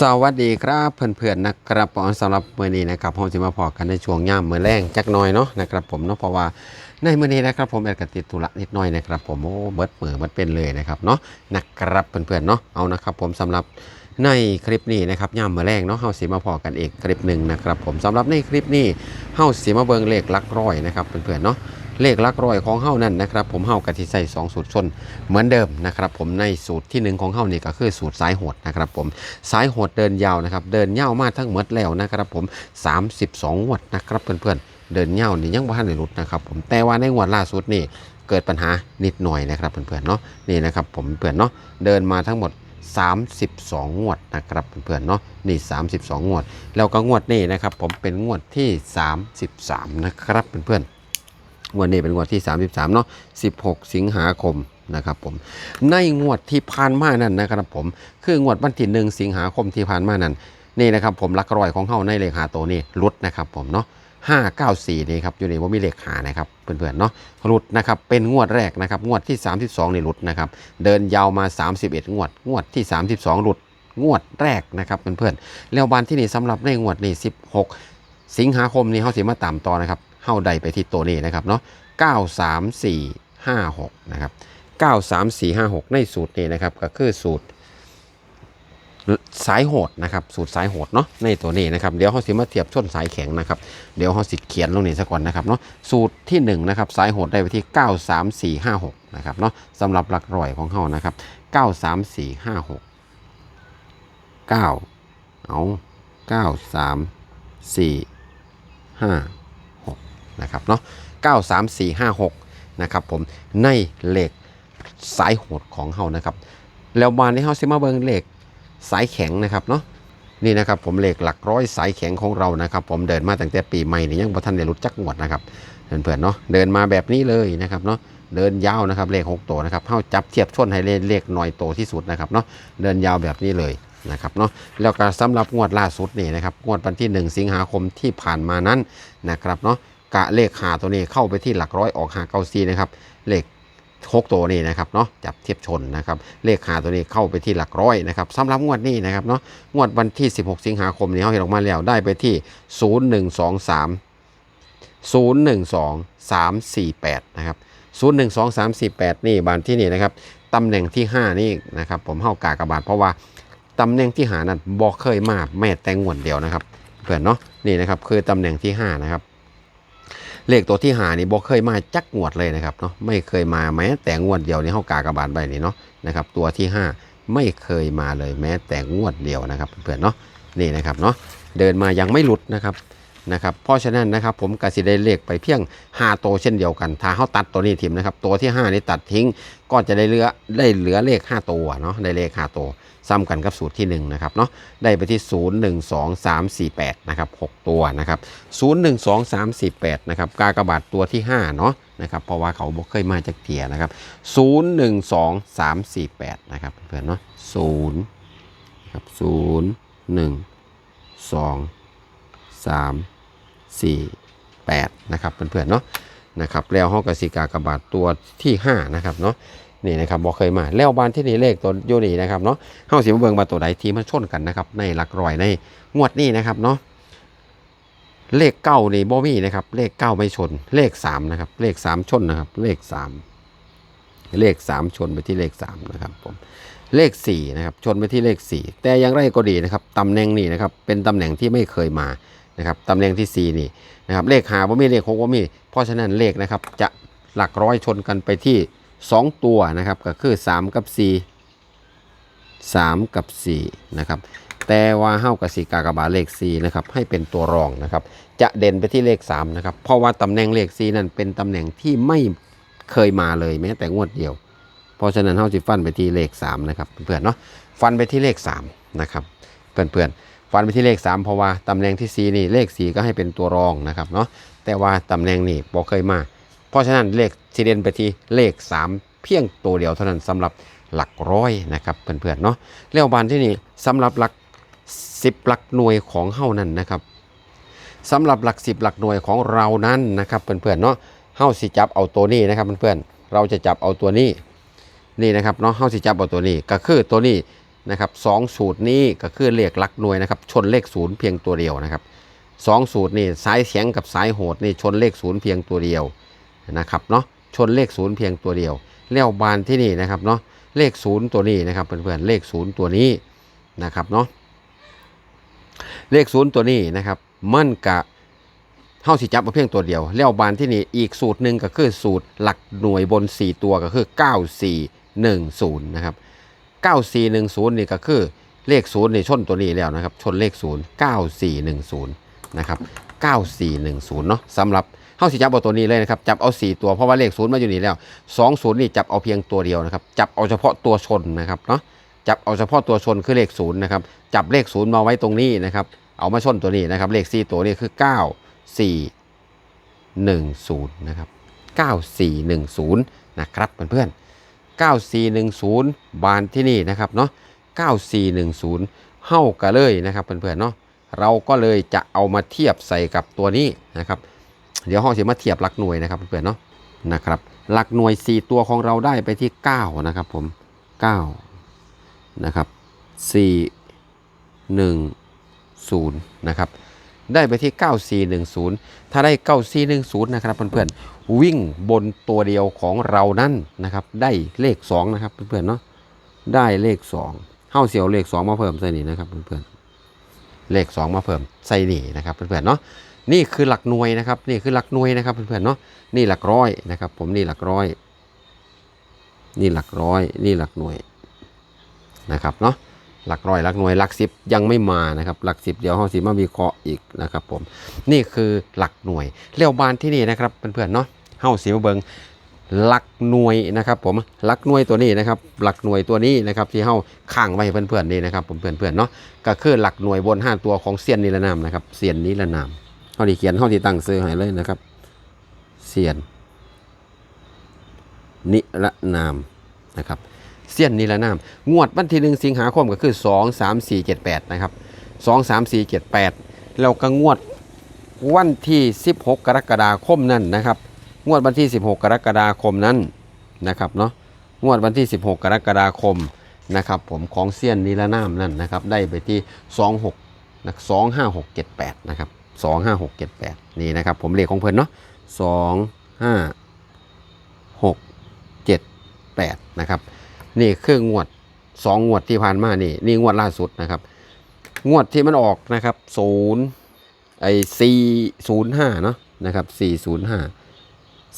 สวัสดีครับเพื่อนๆนะครับผมสำหรับมื้อนี้นะครับผมจะมาพอกันในช่วงย่ามมื้อแรงจักหน่อยเนาะนะครับผมเนาะเพราะว่าในมื้อนี้นะครับผมแอบกติดธุระนิดหน่อยนะครับผมโอ้เบิดมือเบิดเป็นเลยนะครับเนาะนะครับเพื่อนๆเนาะเอานะครับผมสำหรับในคลิปนี้นะครับย่ามมื้อแรงเนาะเฮาสิมาพอกันอีกคลิปหนึ่งนะครับผมสำหรับในคลิปนี้เฮาสิมาเบิ่งเลขลักร้อยนะครับเพื่อนๆเนาะ เลขลักร้อยของเฮานั่นนะครับผมเฮากะทิใส่สองสูตรชนเหมือนเดิมนะครับผมในสูตรที่หนึ่งของเฮานี่ก็คือสูตรสายโหดนะครับผมสายโหดเดินยาวนะครับเดินยาวมาทั้งหมดแล้วนะครับผม 32งวดนะครับเพื่อนๆเดินยาวนี่ยังบ่ทันได้หลุดนะครับผมแต่ว่าในงวดล่าสุดนี่เกิดปัญหานิดหน่อยนะครับเพื่อนๆเนาะนี่นะครับผมเพื่อนเนาะเดินมาทั้งหมด 32 งวดนะครับเพื่อนๆเนาะนี่ 32 งวด แล้วก็งวดนี้นะครับผมเป็นงวดที่ 33 นะครับเพื่อนๆ งวดนี้เป็นงวดที่ 33เนาะ16 สิงหาคมนะครับผมในงวดที่ผ่านมานั่นนะครับผมคืองวดวันที่หนึ่งสิงหาคมที่ผ่านมานั่นนี่นะครับผมลักรอยของเฮาในเลขหาตัวนี้รุดนะครับผมเนาะ594นี่ครับอยู่ในว่ามีเลขหานะครับเพื่อนๆเนาะรุดนะครับเป็นงวดแรกนะครับงวดที่ 32นี่รุดนะครับเดินยาวมา 31 งวด งวดที่ 32รุดงวดแรกนะครับเพื่อนๆแล้ววันที่นี่สำหรับในงวดนี้16 สิงหาคมนี้เฮาสิมาตามต่อนะครับ เฮาใดไปที่ตัวนี้นะครับเนาะ93456นะครับ93456 ในสูตรนี้นะครับก็คือสูตรสายโหดนะครับสูตรสายโหดเนาะในตัวนี้นะครับเดี๋ยวเขาสิมาเทียบชนสายแข็งนะครับเดี๋ยวเขาสิเขียนลงนี่ซะก่อนนะครับเนาะสูตรที่1นะครับสายโหดได้ไปที่ 93456นะครับเนาะสำหรับหลักร้อยของเขานะครับ 93456 9 เอา 9 3 4 5 นะครับเนาะ93456นะครับผมในเหลขสายโหดของเฮานะครับแล้วมาในเฮาสิมาเบิงเหลขสายแข็งนะครับเนาะนี่นะครับผมเหลขหลักร้อยสายแข็งของเรานะครับ ผมเดินมาตั้งแต่ปีใหม่นี่ยังบ่ทันได้รู้จักงวดนะครับเพื่อนๆเนาะเดินมาแบบนี้เลยนะครับเนาะเดินยาวนะครับเลข6ตัวนะครับเฮาจับเทียบชนให้เลขหน่อยโตที่สุดนะครับเนาะเดินยาวแบบนี้เลยนะครับเนาะแล้วก็สำหรับงวดล่าสุดนี่นะครับงวดวันที่ 1 สิงหาคมที่ผ่านมานั้นนะครับเนาะ กะเลขหาตัวนี้เข้าไปที่หลักร้อยออกหาเก้าซีนะครับ เลขหกตัวนี้นะครับเนาะจับเทียบชนนะครับ เลขหาตัวนี้เข้าไปที่หลักร้อยนะครับสำหรับงวดนี้นะครับเนาะงวดวันที่ 16 สิงหาคมนี้เขาเห็นออกมาแล้วได้ไปที่ 0123 012348นะครับ012348 นี่บานที่นี่นะครับตำแหน่งที่ 5 นี่นะครับผมเข้ากากบาทเพราะว่าตำแหน่งที่หานั้นบอกเคยมาแม่แต่งวดเดียวนะครับ เพื่อนเนาะนี่นะครับคือตำแหน่งที่5นะครับ เลขตัวที่หานี่บ่เคยมาจักงวดเลยนะครับเนาะไม่เคยมาแม้แต่งวดเดียวนี่เฮากากระบาดใบนี่เนาะนะครับตัวที่ 5 ไม่เคยมาเลยแม้แต่งวดเดียวนะครับเพื่อนเนาะนี่นะครับเนาะเดินมายังไม่หลุดนะครับนะครับเพราะฉะนั้นนะครับผมกสิได้เลขไปเพียง5ตัวเช่นเดียวกัน ถ้าเขาตัดตัวนี้ทิ้งนะครับตัวที่ 5 นี่ตัดทิ้งก็จะได้เหลือได้เหลือเลข 5 ตัวเนาะได้เลข 5 ตัว ซ้ำกันกับสูตรที่1นะครับเนาะได้ไปที่ 0 1 2 3 4 8นะครับ6ตัวนะครับ0 1 2 3 4 8นะครับกากบาทตัวที่5เนาะนะครับเพราะว่าเขาบอกเคยมาจากเทียนะครับ 0 1 2 3 4 8นะครับเพื่อนเนาะ0ครับ0 1 2 3 4 8นะครับเพื่อนๆเนาะนะครับแล้วห้องกสิกากบาทตัวที่ 5 นะครับเนาะ นี่นะครับบอกเคยมาแล้วบานที่นี่เลขตัวโยนี่นะครับเนาะเฮาสิมาเบิงมาตัวใดที่มันชนกันนะครับในหลักร้อยในงวดนี้นะครับเนาะเลขเก้านี่บ่มีนะครับเลขเก้าไม่ชน เลขสามนะครับเลขสามชนนะครับเลขสามเลขสามชนไปที่เลขสามนะครับผมเลขสี่นะครับชนไปที่เลขสี่แต่อย่างไรก็ดีนะครับตำแหน่งนี้นะครับเป็นตำแหน่งที่ไม่เคยมานะครับตำแหน่งที่สี่นี่นะครับเลขหาบ่มีเลขหกบ่มีเพราะฉะนั้นเลขนะครับจะหลักร้อยชนกันไปที่ สองตัวนะครับก็คือสามกับสี่สามกับสี่นะครับแต่ว่าเฮ้ากับสีกากบาทเลข4นะครับให้เป็นตัวรองนะครับจะเด่นไปที่เลข3นะครับเพราะว่าตำแหน่งเลข4นั้นเป็นตำแหน่งที่ไม่เคยมาเลยแม้แต่งวดเดียว เพราะฉะนั้นเฮาสิฟันไปที่เลข3นะครับเพื่อนๆเนาะฟันไปที่เลข3นะครับเพื่อนๆฟันไปที่เลข 3 เพราะว่าตำแหน่งที่ 4 นี่เลข 4 ก็ให้เป็นตัวรองนะครับเนาะแต่ว่าตำแหน่งนี้บ่เคยมา เพราะฉะนั้นเลขสิเด่นไปที่เลข 3 เพียงตัวเดียวเท่านั้นสำหรับหลักร้อยนะครับเพื่อนๆเนาะแล้วบานที่นี่สำหรับหลักสิบหลักหน่วยของเฮานั่นนะครับสำหรับหลักสิบหลักหน่วยของเรานั้นนะครับเพื่อนๆเนาะเฮาสิจับเอาตัวนี้นะครับเพื่อนๆเราจะจับเอาตัวนี้นี่นะครับเนาะเฮาสิจับเอาตัวนี้ก็คือตัวนี้นะครับสองสูตรนี้ก็คือเลขหลักหน่วยนะครับชนเลขศูนย์เพียงตัวเดียวนะครับสองสูตรนี่สายเสียงกับสายโหดนี่ชนเลขศูนย์เพียงตัวเดียว นะครับเนาะชนเลขศูนย์เพียงตัวเดียวแล้วบานที่นี่นะครับเนาะเลขศูนย์ตัวนี้นะครับเพื่อนๆเลขศูนย์ตัวนี้นะครับเนาะเลขศูนย์ตัวนี้นะครับมันกะเฮาสิจับมาเพียงตัวเดียวแล้วบานที่นี่อีกสูตรหนึ่งก็คือสูตรหลักหน่วยบน 4 ตัวก็คือ 9410นะครับ9410นี่ก็คือเลข0นี่ชนตัวนี้แล้วนะครับชนเลข0 9410นะครับ9410เนาะสำหรับ เฮาสิจับเอาตัวนี้เลยนะครับจับเอา 4 ตัวเพราะว่าเลข0มาอยู่นี่แล้ว20นี่จับเอาเพียงตัวเดียวนะครับจับเอาเฉพาะตัวชนนะครับเนาะจับเอาเฉพาะตัวชนคือเลข0นะครับจับเลข0มาไว้ตรงนี้นะครับเอามาชนตัวนี้นะครับเลข 4 ตัวนี้คือ 9 4 10นะครับ9410นะครับเพื่อนๆ9410 บานที่นี่นะครับเนาะ9410เฮ้ากันเลยนะครับเพื่อนๆเนาะเราก็เลยจะเอามาเทียบใส่กับตัวนี้นะครับ เดี๋ยวห้องจะมาเทียบหลักหน่วยนะครับเพื่อนเนาะนะครับ หลักหน่วย 4 ตัวของเราได้ไปที่ 9 นะครับผม 9 นะครับ 4 1 0 นะครับ ได้ไปที่ 9410 ถ้าได้ 9410 นะครับเพื่อนๆ วิ่งบนตัวเดียวของเรานั่นนะครับ ได้เลข 2 นะครับเพื่อนๆเนาะ ได้เลข 2เฮ้าเสียวเลข 2 มาเพิ่มใส่นี่นะครับเพื่อนๆ เลข 2 มาเพิ่มใส่นี่นะครับเพื่อนๆเนาะ นี่คือหลักหน่วยนะครับ นี่คือหลักหน่วยนะครับเพื่อนๆเนาะนี่หลักร้อยนะครับ ผมนี่หลักร้อย นี่หลักร้อย นี่หลักหน่วยนะครับเนาะหลักร้อยหลักหน่วยหลักสิบยังไม่มานะครับหลักสิบเดี๋ยวห้องสิมาวิเคราะห์อีกนะครับ ผมนี่คือหลักหน่วยเลี้ยวบานที่นี่นะครับเพื่อนๆเนาะเฮาสีมาเบิงหลักหน่วยนะครับผมหลักหน่วยตัวนี้นะครับ หลักหน่วยตัวนี้นะครับที่เฮาข้างไว้เพื่อนๆนี่นะครับผมเพื่อนๆเนาะก็คือหลักหน่วยบน 5 ตัวของเซียนนิรนามนะครับเซียนนิรนาม เฮาที่เขียนเฮาที่ตั้งซื้อให้เลยนะครับเซียน นิรนามนะครับ เสียนนิรนาม งวดวันที่หนึ่งสิงหาคมก็คือ2 3 4 7 8นะครับ2 3 4 7 8แล้วก็งวดวันที่ 16 กรกฎาคมนั้นนะครับ งวดวันที่ 16 กรกฎาคมนั้นนะครับเนาะงวดวันที่ 16 กรกฎาคมนะครับ ผมของเสียนนิรนามนั่นนะครับ ได้ไปที่ 26นะ2 5 6 7 8 นะครับ 2 5 6 7 8 นี่นะครับ ผมเลขของเพิ่นเนาะ2 5 6 7 8 นะครับ นี่คืองวดสองงวดที่ผ่านมานี่ นี่งวดล่าสุดนะครับ งวดที่มันออกนะครับศูนย์ไอสี่ศูนย์ห้าเนาะนะครับสี่ศูนย์ห้า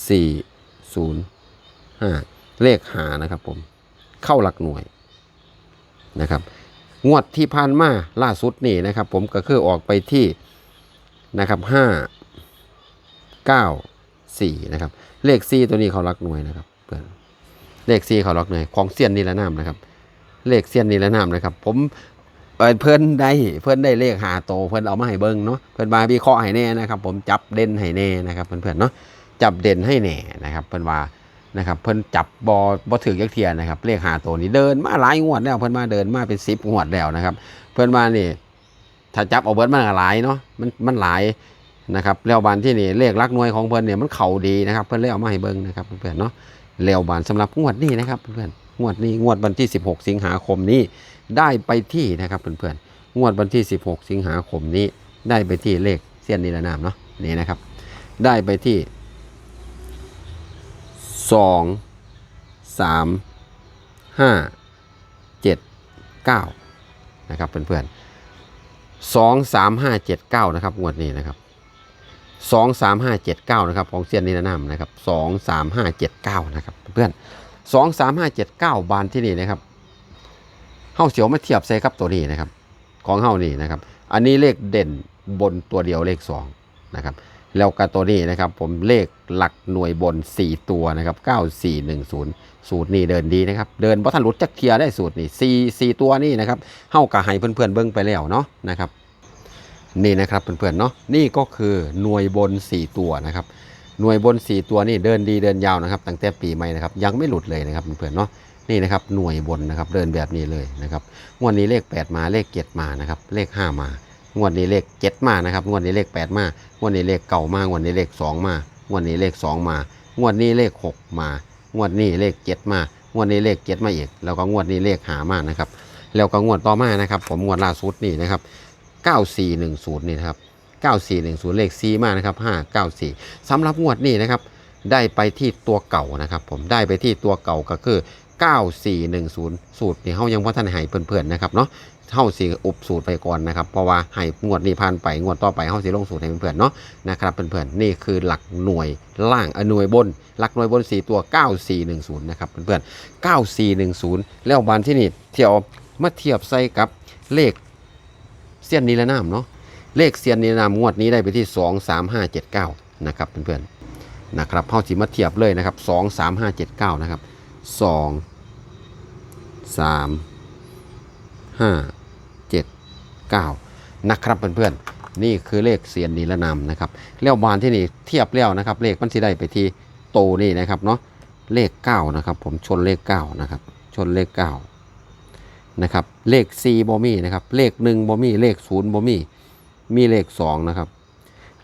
สี่ศูนย์ห้าเลขหานะครับผม เข้าหลักหน่วยนะครับ งวดที่ผ่านมาล่าสุดนี่นะครับ ผมก็คือออกไปที่ นะครับห้าเก้าสี่นะครับ เลขสี่ตัวนี้เขาหลักหน่วยนะครับเพื่อนเลขซีเขาล็อกหน่อยของเซียนนิรนามนะครับ เลขเซียนนิรนามนะครับ ผมเอ่อนได้เพิ่อนได้เลขหาโตเพิ่อนเอามาให้เบิ่งเนาะเพิ่อนมาวิเคราะห์ให้แน่นะครับ ผมจับเด่นให้แน่นะครับเพื่อนๆเนาะจับเด่นให้แน่นะครับ เพิ่อนว่านะครับเพิ่นจับบอบ่ถือยักเทียนนะครับเลขหาโตวนี้เดินมาหลายงวดแล้วเพิ่นมาเดินมาเป็น10งวดแล้วนะครับ เพิ่นมานี่ ถ้าจับเอาเบิดมันก็หลายเนาะมันมันหลายนะครับแล้วบานที่นี่เลขลักหน่วยของเพิ่อนเนี่ยมันเข่าดีนะครับ เพิ่อนเลยเอามาให้เบิ่งนะครับเพื่อนเนาะแล้วบานสำหรับงวดนี้นะครับเพื่อนงวดนี้งวดวันที่ 16 สิงหาคมนี้ได้ไปที่นะครับเพื่อนๆงวดวันที่ 16 สิงหาคมนี้ได้ไปที่เลขเสี้ยนนิรนามเนาะนี่นะครับ ได้ไปที่ 2 3 5 7 9 นะครับเพื่อนๆ สองสามห้าเจ็ดเก้านะครับงวดนี้นะครับสองสามห้าเจ็ดเก้านะครับของเซียนนิรนามนะครับสองสามห้าเจ็ดเก้านะครับเพื่อนสองสามห้าเจ็ดเก้าบานที่นี่นะครับเฮาเสียวมาเทียบใส่ครับตัวนี้นะครับ ของเฮานี่นะครับ อันนี้เลขเด่นบนตัวเดียวเลขสองนะครับ แล้วก็ตัวนี้นะครับผมเลขหลักหน่วยบน 4 ตัวนะครับ 9410 สูตรนี้เดินดีนะครับ เดินบัทันหลุดจักเทียได้สูตรนี่4 4ตัวนี่นะครับเฮากะให้เพื่อนๆเบิ่งไปแล้วเนาะนะครับนี่นะครับเพื่อนๆเนาะนี่ก็คือหน่วยบน 4 ตัวนะครับหน่วยบน 4 ตัวนี่เดินดีเดินยาวนะครับ ตั้งแต่ปีใหม่นะครับยังไม่หลุดเลยนะครับเพื่อนๆเนาะนี่นะครับหน่วยบนนะครับเดินแบบนี้เลยนะครับงวดนี้เลข 8 มาเลข7มานะครับเลข 5 มา งวดนี้เลข7มานะครับงวดนี้เลข8มางวดนี้เลขเก่ามางวดนี้เลข2มางวดนี้เลข2มางวดนี้เลข6มางวดนี้เลข7มางวดนี้เลข7มาอีกแล้วก็งวดนี้เลขหามานะครับแล้วก็งวดต่อมานะครับ ผมงวดล่าสุดนี่นะครับ9410นี่นะครับ9410 เลข4มานะครับ594สำหรับงวดนี้นะครับ ได้ไปที่ตัวเก่านะครับ ผมได้ไปที่ตัวเก่าก็คือ 9410 สูตรนี่เฮายังพ่ทันให้เพื่อนๆนะครับเนาะ เฮาสิอุบสูตรไปก่อนนะครับเพราะว่าให้งวดนี้ผ่านไปงวดต่อไปเฮาสิลงสูตรให้เพื่อนๆเนาะนะครับเพื่อนๆนี่คือหลักหน่วยล่างอหน่วยบน หลักหน่วยบน 4 ตัว 9410 นะครับเพื่อนๆ9410 แล้วบานที่นี่เที่ยวมาเทียบใส่กับเลขเสี้ยนนิรนามเนาะเลขเสี้ยนนิรนามงวดนี้ได้ไปที่ 23579 นะครับเพื่อนๆนะครับเฮาสิมาเทียบเลยนะครับ 23579 นะครับ 2 3 5 9นะครับเพื่อนๆนี่คือเลขเสียนนิรนามนะครับแล้วบานที่นี่เทียบแล้วนะครับ เลขมันสิได้ไปที่โตนี่นะครับเนาะเลข9นะครับผมชนเลข9นะครับชนเลข9นะครับเลข4บ่มีนะครับเลข1บ่มีเลข0บ่มีมีเลข2นะครับ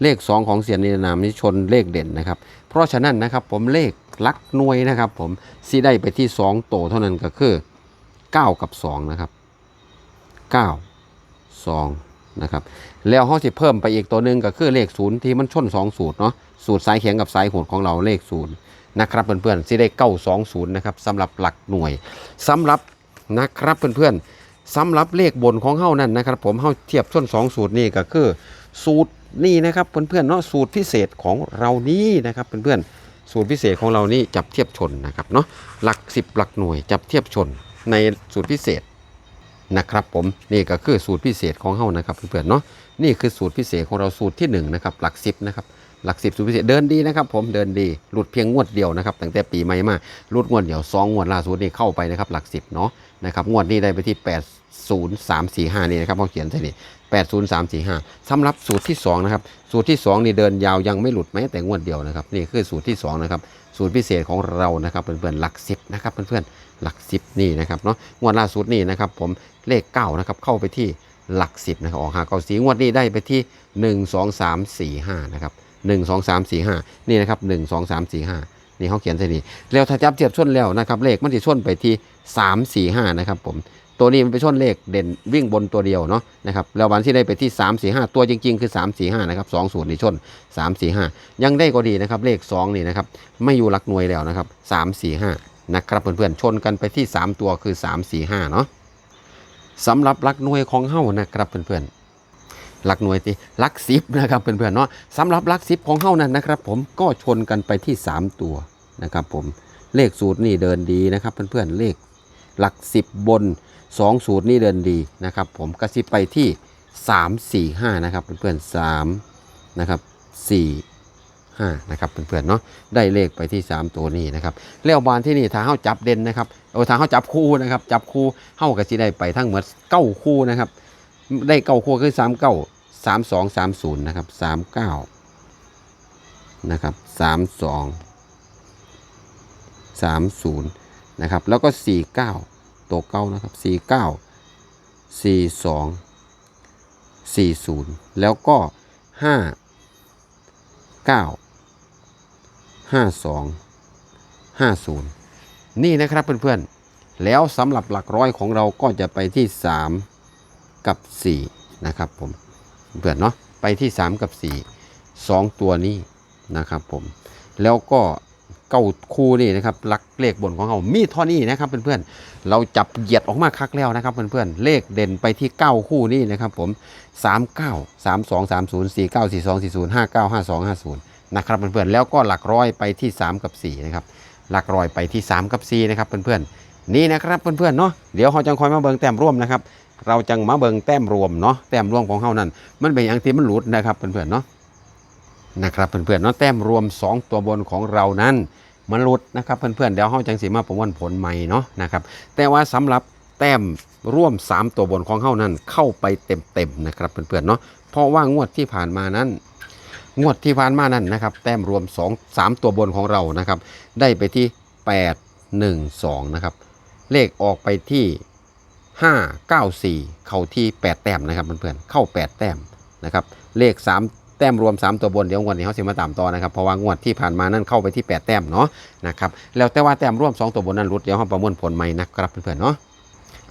เลข 2 ของเสียนนิรนามนี้ชนเลขเด่นนะครับ เพราะฉะนั้นนะครับผมเลขลักหน่วยนะครับ ผมสิได้ไปที่ 2 โตเท่านั้นก็คือ 9 กับ2นะครับ9 2นะครับแล้วเขาสิเพิ่มไปอีกตัวหนึ่งก็คือเลข0ที่มันชน2สูตรเนาะสูตรสายเขียงกับสายโหดของเราเลข0นย์นะครับเพื่อนๆสิได้เก้าสองศูนย์นะครับสำหรับหลักหน่วยสำหรับนะครับเพื่อนๆสำหรับเลขบนของเฮานั่นนะครับ ผมเฮาเทียบชน2สูตรนี่ก็คือ สูตรนี่นะครับเพื่อนๆเนาะสูตรพิเศษของเรานี่นะครับเพื่อนๆสูตรพิเศษของเรานี่จับเทียบชนนะครับเนาะหลัก 10 หลักหน่วยจับเทียบชนในสูตรพิเศษ นะครับผมนี่ก็คือสูตรพิเศษของเฮานะครับเพื่อนๆเนาะนี่คือสูตรพิเศษของเราสูตรที่1นะครับหลักสิบนะครับหลักสิบสูตรพิเศษเดินดีนะครับผมเดินดีหลุดเพียงงวดเดียวนะครับตั้งแต่ปีใหม่มาหลุดงวดเดียวสองงวดล่าสุดนี่เข้าไปนะครับหลักสิบเนาะนะครับงวดนี้ได้ไปที่ 80345นี่นะครับเขาเขียนใช่นี่ 80345สำหรับสูตรที่ 2 นะครับ สูตรที่สองนี่เดินยาวยังไม่หลุดแม้แต่งวดเดียวนะครับ นี่คือสูตรที่สองนะครับ สูตรพิเศษของเรานะครับเพื่อนๆหลัก10นะครับเพื่อนๆหลัก10นี่นะครับเนาะงวดล่าสุดนี่นะครับผมเลข9นะครับเข้าไปที่หลัก10นะครับออกหาเก้าสีงวดนี้ได้ไปที่ 1 2 3 4 5นะครับ1 2 3 4 5 นี่นะครับ 1 2 3 4 5 นี่เขาเขียนใส่นี่แล้วถ้าจับเทียบชนแล้วนะครับเลขมันจะชนไปที่ 3 4 5 นะครับผม ตัวนี้มันไปชนเลขเด่นวิ่งบนตัวเดียวเนาะนะครับแล้ววันที่ได้ไปที่ 3 4 5 ตัวจริง ๆ คือ 3 4 5นะครับ2 0นี่ชน 3 4 5 ยังได้ก็ดีนะครับเลข 2 นี่นะครับไม่อยู่หลักหน่วยแล้วนะครับ3 4 5นะครับเพื่อนๆชนกันไปที่ 3 ตัวคือ 3 4 5เนาะสำหรับหลักหน่วยของเฮานะครับเพื่อนๆหลักหน่วยที่หลักสิบนะครับเพื่อนๆเนาะสำหรับหลักสิบของเฮานั้นนะครับ ผมก็ชนกันไปที่ 3 ตัวนะครับ ผมเลขสูตรนี่เดินดีนะครับเพื่อนๆเลขหลักสิบบน 2 สูตรนี่เดินดีนะครับ ผมกระซิบไปที่ 3 4 5 นะครับเพื่อนๆ3นะครับ4 5นะครับเพื่อนๆเนาะได้เลขไปที่ 3 ตัวนี้นะครับแล้วบานที่นี่ถ้าเฮาจับเด่นนะครับเอาถ้าเฮาจับคู่นะครับจับคู่เฮาก็สิได้ไปทั้งหมดเก้าคู่นะครับได้เก้าคู่คือ3 9 3 2 3 0นะครับ3 9นะครับ3 2 3 0นะครับแล้วก็ 4 9 ตัวเก้านะครับ 4 9 4 2 4 0 แล้วก็ 5 9 5 2 5 0 นี่นะครับเพื่อนๆ แล้วสำหรับหลักร้อยของเราก็จะไปที่ 3 กับ 4 นะครับผมเพื่อนเนาะไปที่ 3 กับ 4 2 ตัวนี้นะครับผมแล้วก็ เก้าคู่นี่นะครับลักเลขบนของเรามีเท่านี้นะครับเพื่อนๆเราจับเหยียดออกมาคักแล้วนะครับเพื่อนๆเลขเด่นไปที่ 9 คู่นี่นะครับผม 3 9 3 2 3 0 4 9 4 2 4 0 5 9 5 2 5 0นะครับเพื่อนๆแล้วก็หลักร้อยไปที่ 3 กับ4นะครับหลักร้อยไปที่ 3 กับ4นะครับเพื่อนๆนี่นะครับเพื่อนๆเนาะเดี๋ยวเราจังคอยมาเบิ่งแต้มร่วมนะครับเราจังมาเบิ่งแต้มรวมเนาะแต้มรวมของเฮานั้นมันเป็นอย่างที่มันหลุดนะครับเพื่อนๆเนาะ นะครับเพื่อนๆเนาะแต้มรวม 2 ตัวบนของเรานั้นมันหลุดนะครับเพื่อนๆเดี๋ยวเฮาจังสิมาประมวลผลใหม่เนาะนะครับแต่ว่าสำหรับแต้มร่วม 3 ตัวบนของเฮานั้นเข้าไปเต็มๆนะครับเพื่อนๆเนาะเพราะว่างวดที่ผ่านมานั้น งวดที่ผ่านมานั้นนะครับแต้มรวม 2 3 ตัวบนของเรานะครับได้ไปที่ 8 1 2นะครับเลขออกไปที่ 5 9 4 เข้าที่ 8 แต้มนะครับเพื่อนๆเข้า 8 แต้มนะครับเลข 3 ต้มรวม 3 ตัวบนเดี๋ยวงวดนี้เขาจะมาตามต่อนะครับเพราะว่างวดที่ผ่านมานั้นเข้าไปที่ 8 แต้มเนาะนะครับแล้วแต่ว่าแต้มร่วม 2 ตัวบนนั้นรุดเดี๋ยวเราประมวลผลใหม่นะครับเพื่อนๆเนาะ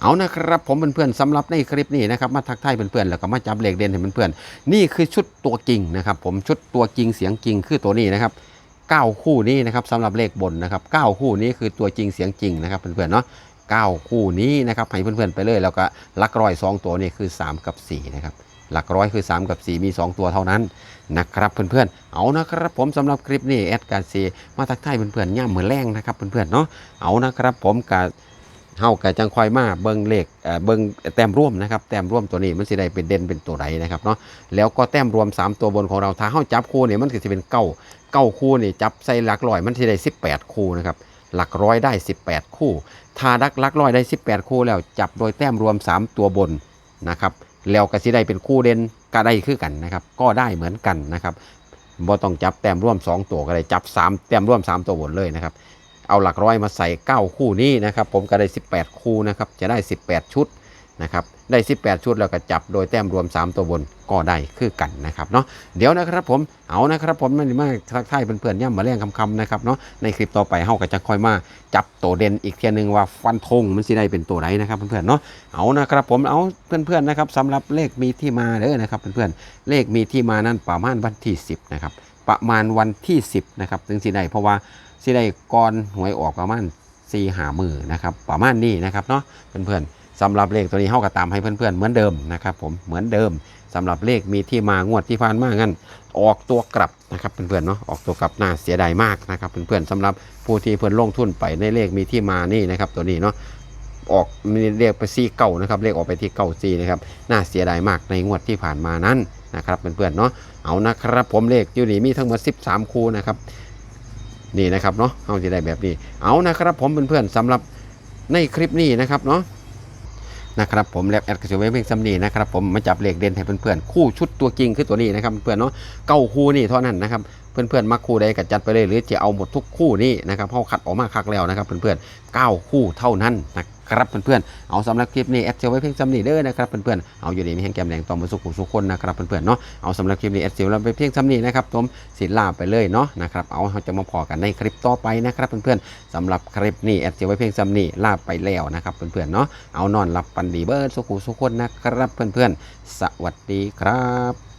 เอานะครับผมเพื่อนๆสำหรับในคลิปนี้นะครับมาทักทายเพื่อนๆแล้วก็มาจับเลขเด่นให้เพื่อนๆนี่คือชุดตัวจริงนะครับผมชุดตัวจริงเสียงจริงคือตัวนี้นะครับเก้าคู่นี้นะครับสำหรับเลขบนนะครับเก้าคู่นี้คือตัวจริงเสียงจริงนะครับเพื่อนๆเนาะเก้าคู่นี้นะครับให้เพื่อนๆไปเลยแล้วก็ลักร้อยสองตัวนี่คือ 3 กับ4นะครับ หลักร้อยคือ 3 กับ 4 มี 2 ตัวเท่านั้นนะครับเพื่อนๆ เอานะครับผมสำหรับคลิปนี้แอดการซีมาทักทายเพื่อนๆย่ำเหมือนแรงนะครับเพื่อนๆเนาะเอานะครับผมกับเฮากับจังคอยมาเบิงเลขเอ่อเบิ่งแต้มร่วมนะครับแต้มร่วมตัวนี้มันสิได้เป็นเด่นเป็นตัวใดนะครับเนาะแล้วก็แต้มรวม 3 ตัวบนของเราถ้าเฮาจับคู่เนี่ยมันก็สิเป็นเก้าเก้าคู่นี่จับใส่หลักร้อยมันสิได้ 18 คู่นะครับหลักร้อยได้ 18 คู่ ถ้าดักหลักร้อยได้ 18 คู่แล้วจับโดยแต้มรวม 3 ตัวบนนะครับ แล้วก็สิได้เป็นคู่เด่นก็ได้คือกันนะครับ ก็ได้เหมือนกันนะครับบ่ต้องจับแต้มร่วม 2 ตัวก็ได้จับ 3 แต้มร่วม 3 ตัวบนเลยนะครับ เอาหลักร้อยมาใส่ 9 คู่นี้นะครับ ผมก็ได้ 18 คู่นะครับ จะได้ 18 ชุด นะครับได้ 18 ชุดแล้วก็จับโดยแต้มรวม 3 ตัวบนก็ได้คือกันนะครับเนาะเดี๋ยวนะครับผมเอานะครับผมมันมาทักทายเพื่อนๆย่ำมาเรียงคำๆนะครับเนาะในคลิปต่อไปเฮาก็จะค่อยมาจับตัวเด่นอีกเทียหนึงว่าฟันธงมันสิได้เป็นตัวไหนนะครับเพื่อนๆเนาะเอานะครับผมเอาเพื่อนๆนะครับสำหรับเลขมีที่มาเด้อนะครับเพื่อนๆเลขมีที่มานั่นประมาณวันที่ 10นะครับประมาณวันที่ 10นะครับถึงสิได้เพราะว่าสิได้ก่อนหวยออกประมาณสี่หามือนะครับประมาณนี้นะครับเนาะเพื่อนๆ สำหรับเลขตัวนี้เฮาก็ตามให้เพื่อนๆ เหมือนเดิมนะครับผมเหมือนเดิมสำหรับเลขมีที่มางวดที่ผ่านมางั้น ออกตัวกลับนะครับเพื่อนๆเนาะออกตัวกลับน่าเสียดายมากนะครับเพื่อนๆสำหรับผู้ที่เพื่อนลงทุนไปในเลขมีที่มานี่นะครับตัวนี้เนาะออกมีเลขไปซีเก่านะครับเลขออกไปที่เก่าซีนะครับน่าเสียดายมากในงวดที่ผ่านมานั้นนะครับเพื่อนๆเนาะเอานะครับผมเลขอยู่นี่มีทั้งหมด 13 คู่นะครับนี่นะครับเนาะเอาจะได้แบบนี้เอานะครับผมเพื่อนๆสำหรับในคลิปนี้นะครับเนาะ นะครับผมแลบแอดกระสือเวเพ่งซัมนีนะครับผมมาจับเลขเด่นให้เพื่อนๆคู่ชุดตัวจริงคือตัวนี้นะครับเพื่อนเนาะเก้าคู่นี่เท่านั้นนะครับเพื่อนๆมักคู่ใดก็จัดไปเลยหรือจะเอาหมดทุกคู่นี่นะครับเพราะคัดออกมาคักแล้วนะครับเพื่อนๆเก้าคู่เท่านั้นนะ ครับเพื่อนๆเอาสำหรับคลิปนี้แอดเซลไว้เพียงซัมนีเด้อนะครับเพื่อนๆเอาอยู่ดีมีแห่งแกมแดงต่อมาสุขุสุขคนนะครับเพื่อนๆเนาะเอาสำหรับคลิปนี้แอดเซลไว้เพียงซัมนีนะครับผมสิลาไปเลยเนาะนะครับเอาเราจะมาพอกันในคลิปต่อไปนะครับเพื่อนๆสำหรับคลิปนี้แอดเซลไว้เพียงซัมนีลาไปแล้วนะครับเพื่อนๆเนาะเอานอนหลับปันดีเบิร์ดสุขุสุขคนนะครับเพื่อนๆสวัสดีครับ